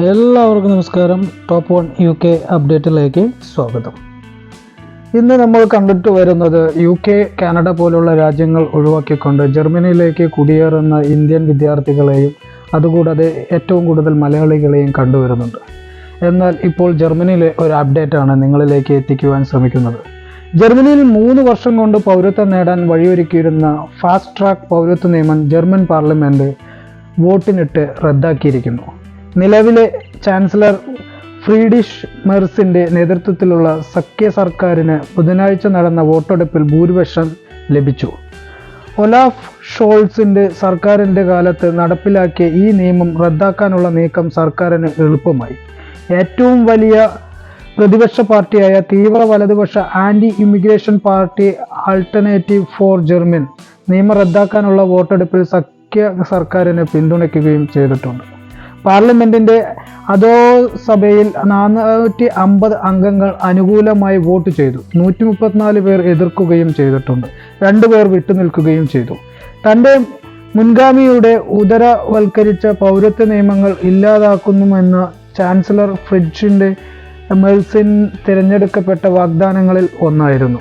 എല്ലാവർക്കും നമസ്കാരം. Top one U K അപ്ഡേറ്റിലേക്ക് സ്വാഗതം. ഇന്ന് നമ്മൾ കണ്ടിട്ട് വരുന്നത് യു കെ കാനഡ പോലുള്ള രാജ്യങ്ങൾ ഒഴിവാക്കിക്കൊണ്ട് ജർമ്മനിയിലേക്ക് കുടിയേറുന്ന ഇന്ത്യൻ വിദ്യാർത്ഥികളെയും അതുകൂടാതെ ഏറ്റവും കൂടുതൽ മലയാളികളെയും കണ്ടുവരുന്നുണ്ട്. എന്നാൽ ഇപ്പോൾ ജർമ്മനിയിലെ ഒരു അപ്ഡേറ്റാണ് നിങ്ങളിലേക്ക് എത്തിക്കുവാൻ ശ്രമിക്കുന്നത്. ജർമ്മനിയിൽ മൂന്ന് വർഷം കൊണ്ട് പൗരത്വം നേടാൻ വഴിയൊരുക്കിയിരുന്ന ഫാസ്റ്റ് ട്രാക്ക് പൗരത്വ നിയമം ജർമ്മൻ പാർലമെന്റ് വോട്ടിനിട്ട് റദ്ദാക്കിയിരിക്കുന്നു. നിലവിലെ ചാൻസലർ ഫ്രീഡിഷ് മെർസിന്റെ നേതൃത്വത്തിലുള്ള സഖ്യ സർക്കാരിന് ബുധനാഴ്ച നടന്ന വോട്ടെടുപ്പിൽ ഭൂരിപക്ഷം ലഭിച്ചു. ഒലാഫ് ഷോൾസിന്റെ സർക്കാരിന്റെ കാലത്ത് നടപ്പിലാക്കിയ ഈ നിയമം റദ്ദാക്കാനുള്ള നീക്കം സർക്കാരിന് എളുപ്പമായി. ഏറ്റവും വലിയ പ്രതിപക്ഷ പാർട്ടിയായ തീവ്ര വലതുപക്ഷ anti immigration party alternative for German നിയമം റദ്ദാക്കാനുള്ള വോട്ടെടുപ്പിൽ സഖ്യ സർക്കാരിനെ പിന്തുണയ്ക്കുകയും ചെയ്തിട്ടുണ്ട്. പാർലമെന്റിന്റെ അതോ സഭയിൽ നാനൂറ്റി അമ്പത് അംഗങ്ങൾ അനുകൂലമായി വോട്ട് ചെയ്തു. നൂറ്റി മുപ്പത്തിനാല് പേർ എതിർക്കുകയും ചെയ്തിട്ടുണ്ട്. രണ്ടുപേർ വിട്ടുനിൽക്കുകയും ചെയ്തു. തന്റെ മുൻഗാമിയുടെ ഉദരവൽക്കരിച്ച പൗരത്വ നിയമങ്ങൾ ഇല്ലാതാക്കുന്നുമെന്ന ചാൻസലർ ഫ്രിഡ്ജിന്റെ മെൽസിൻ തിരഞ്ഞെടുക്കപ്പെട്ട വാഗ്ദാനങ്ങളിൽ ഒന്നായിരുന്നു.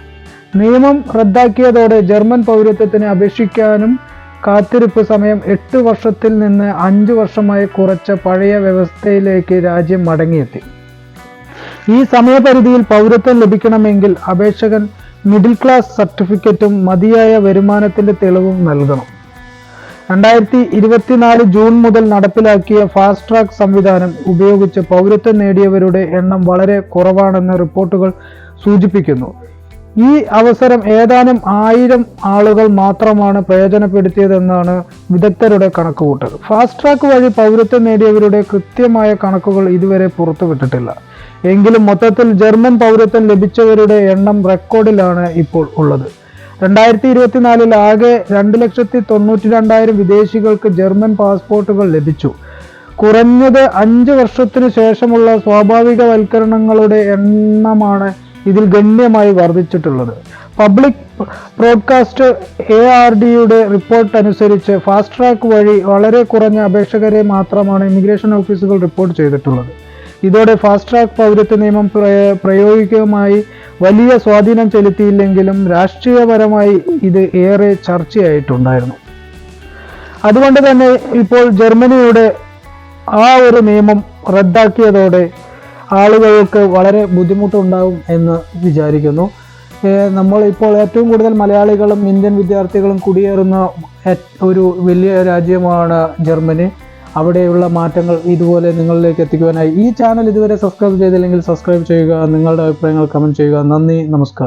നിയമം റദ്ദാക്കിയതോടെ ജർമ്മൻ പൗരത്വത്തിന് അപേക്ഷിക്കാനും കാത്തിരിപ്പ് സമയം എട്ട് വർഷത്തിൽ നിന്ന് അഞ്ച് വർഷമായി കുറച്ച പഴയ വ്യവസ്ഥയിലേക്ക് രാജ്യം മടങ്ങിയെത്തി. ഈ സമയപരിധിയിൽ പൗരത്വം ലഭിക്കണമെങ്കിൽ അപേക്ഷകൻ മിഡിൽ ക്ലാസ് സർട്ടിഫിക്കറ്റും മതിയായ വരുമാനത്തിന്റെ തെളിവും നൽകണം. രണ്ടായിരത്തി ഇരുപത്തിനാല് ജൂൺ മുതൽ നടപ്പിലാക്കിയ ഫാസ്റ്റ് ട്രാക്ക് സംവിധാനം ഉപയോഗിച്ച് പൗരത്വം നേടിയവരുടെ എണ്ണം വളരെ കുറവാണെന്ന് റിപ്പോർട്ടുകൾ സൂചിപ്പിക്കുന്നു. ഈ അവസരം ഏതാനും ആയിരം ആളുകൾ മാത്രമാണ് പ്രയോജനപ്പെടുത്തിയതെന്നാണ് വിദഗ്ധരുടെ കണക്കുകൂട്ടൽ. ഫാസ്റ്റ് ട്രാക്ക് വഴി പൗരത്വം നേടിയവരുടെ കൃത്യമായ കണക്കുകൾ ഇതുവരെ പുറത്തുവിട്ടിട്ടില്ല. എങ്കിലും മൊത്തത്തിൽ ജർമ്മൻ പൗരത്വം ലഭിച്ചവരുടെ എണ്ണം റെക്കോർഡിലാണ് ഇപ്പോൾ ഉള്ളത്. രണ്ടായിരത്തി ഇരുപത്തിനാലിൽ ആകെ രണ്ട് ലക്ഷത്തി തൊണ്ണൂറ്റി രണ്ടായിരം വിദേശികൾക്ക് ജർമ്മൻ പാസ്പോർട്ടുകൾ ലഭിച്ചു. കുറഞ്ഞത് അഞ്ച് വർഷത്തിനു ശേഷമുള്ള സ്വാഭാവികവൽക്കരണങ്ങളുടെ എണ്ണമാണ് ഇതിൽ ഗണ്യമായി വർദ്ധിച്ചിട്ടുള്ളത്. പബ്ലിക് ബ്രോഡ്കാസ്റ്റ് എ ആർ ഡിയുടെ റിപ്പോർട്ട് അനുസരിച്ച് ഫാസ്റ്റ് ട്രാക്ക് വഴി വളരെ കുറഞ്ഞ അപേക്ഷകരെ മാത്രമാണ് ഇമിഗ്രേഷൻ ഓഫീസുകൾ റിപ്പോർട്ട് ചെയ്തിട്ടുള്ളത്. ഇതോടെ ഫാസ്റ്റ് ട്രാക്ക് പൗരത്വ നിയമം പ്രയോഗികമായി വലിയ സ്വാധീനം ചെലുത്തിയില്ലെങ്കിലും രാഷ്ട്രീയപരമായി ഇത് ഏറെ ചർച്ചയായിട്ടുണ്ടായിരുന്നു. അതുകൊണ്ട് തന്നെ ഇപ്പോൾ ജർമ്മനിയുടെ ആ ഒരു നിയമം റദ്ദാക്കിയതോടെ ആളുകൾക്ക് വളരെ ബുദ്ധിമുട്ടുണ്ടാകും എന്ന് വിചാരിക്കുന്നു. നമ്മൾ ഇപ്പോൾ ഏറ്റവും കൂടുതൽ മലയാളികളും ഇന്ത്യൻ വിദ്യാർത്ഥികളും കുടിയേറുന്ന ഒരു വലിയ രാജ്യമാണ് ജർമ്മനി. അവിടെയുള്ള മാറ്റങ്ങൾ ഇതുപോലെ നിങ്ങളിലേക്ക് എത്തിക്കുവാനായി. ഈ ചാനൽ ഇതുവരെ സബ്സ്ക്രൈബ് ചെയ്തില്ലെങ്കിൽ സബ്സ്ക്രൈബ് ചെയ്യുക നിങ്ങളുടെ അഭിപ്രായങ്ങൾ കമന്റ് ചെയ്യുക. നന്ദി നമസ്കാരം.